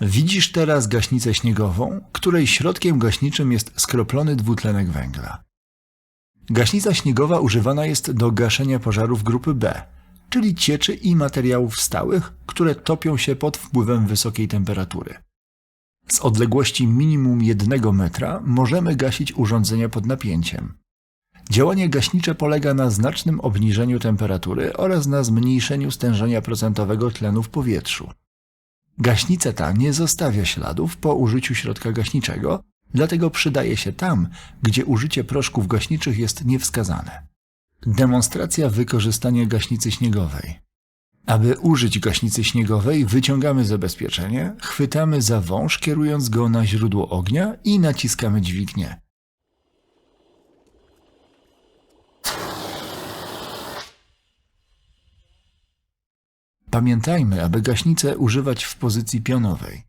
Widzisz teraz gaśnicę śniegową, której środkiem gaśniczym jest skroplony dwutlenek węgla. Gaśnica śniegowa używana jest do gaszenia pożarów grupy B, czyli cieczy i materiałów stałych, które topią się pod wpływem wysokiej temperatury. Z odległości minimum 1 metra możemy gasić urządzenia pod napięciem. Działanie gaśnicze polega na znacznym obniżeniu temperatury oraz na zmniejszeniu stężenia procentowego tlenu w powietrzu. Gaśnica ta nie zostawia śladów po użyciu środka gaśniczego, dlatego przydaje się tam, gdzie użycie proszków gaśniczych jest niewskazane. Demonstracja wykorzystania gaśnicy śniegowej. Aby użyć gaśnicy śniegowej, wyciągamy zabezpieczenie, chwytamy za wąż, kierując go na źródło ognia i naciskamy dźwignię. Pamiętajmy, aby gaśnicę używać w pozycji pionowej.